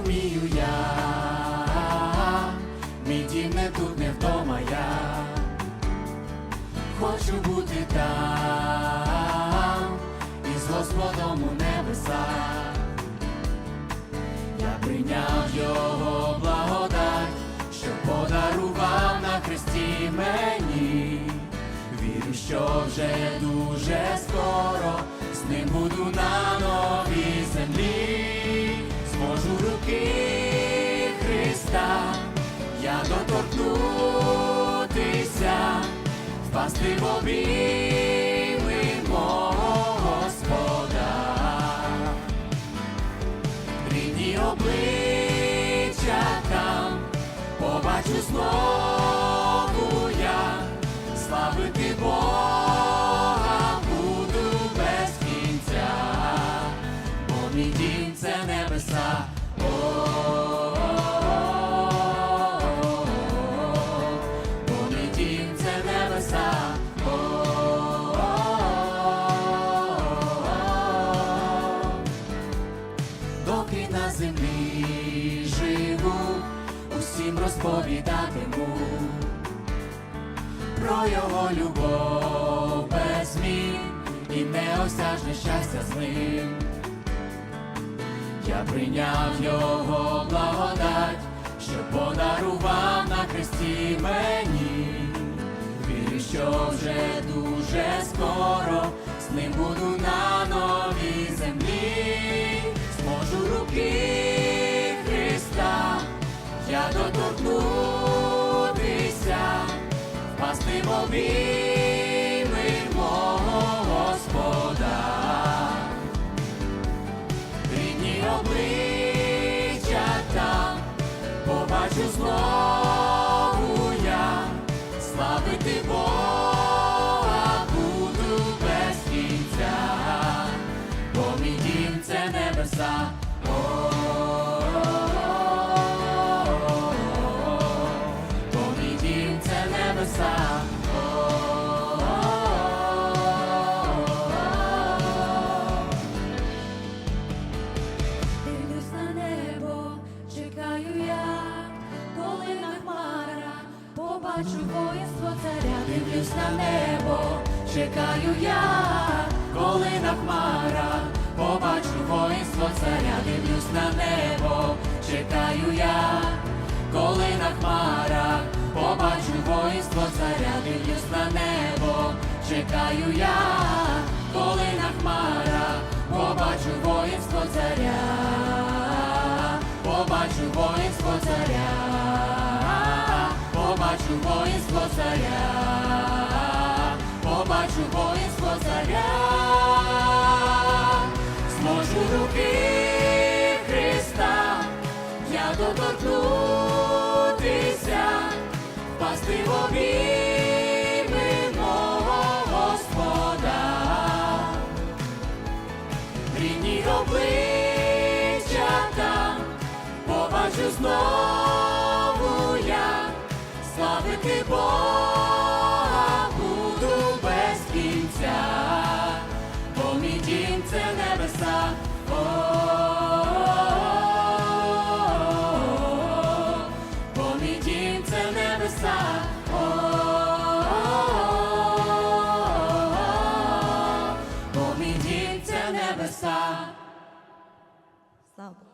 розумію я, мій дім не тут, не вдома я, хочу бути там, із Господом у небесах. Я прийняв його благодать, що подарував на хресті мені. Вірю, що вже дуже скоро з ним буду на новій землі, зможу руки Христа, я доторкнутися, впасти в обійми мого Господа. Рідні обличчя там, побачу знову розповідатиму про його любов без змін і неосяжне щастя з ним. Я прийняв його благодать, що подарував на хресті мені. Вірю, що вже дуже скоро з ним буду на новій землі, зможу руки доторкнутися, впасти в Господа. Рідні обличчя там, побачу знову побачу воїнство царя. Дивлюсь на небо, чекаю я, коли на хмарах побачу воїнство царя, дивлюсь на небо, чекаю я, коли на хмарах побачу воїнство царя, дивлюсь на небо, чекаю я, коли на хмарах побачу воїнство царя, побачу воїнство царя побачу воїнство царя, побачу воїнство царя, зможу руки Христа, я доторкнутися, впасти в обійми мого Господа. Рідні обличчя там, побачу знову мій дім це небеса. О, бо мій дім це небеса. О, бо мій дім це небеса. Слава.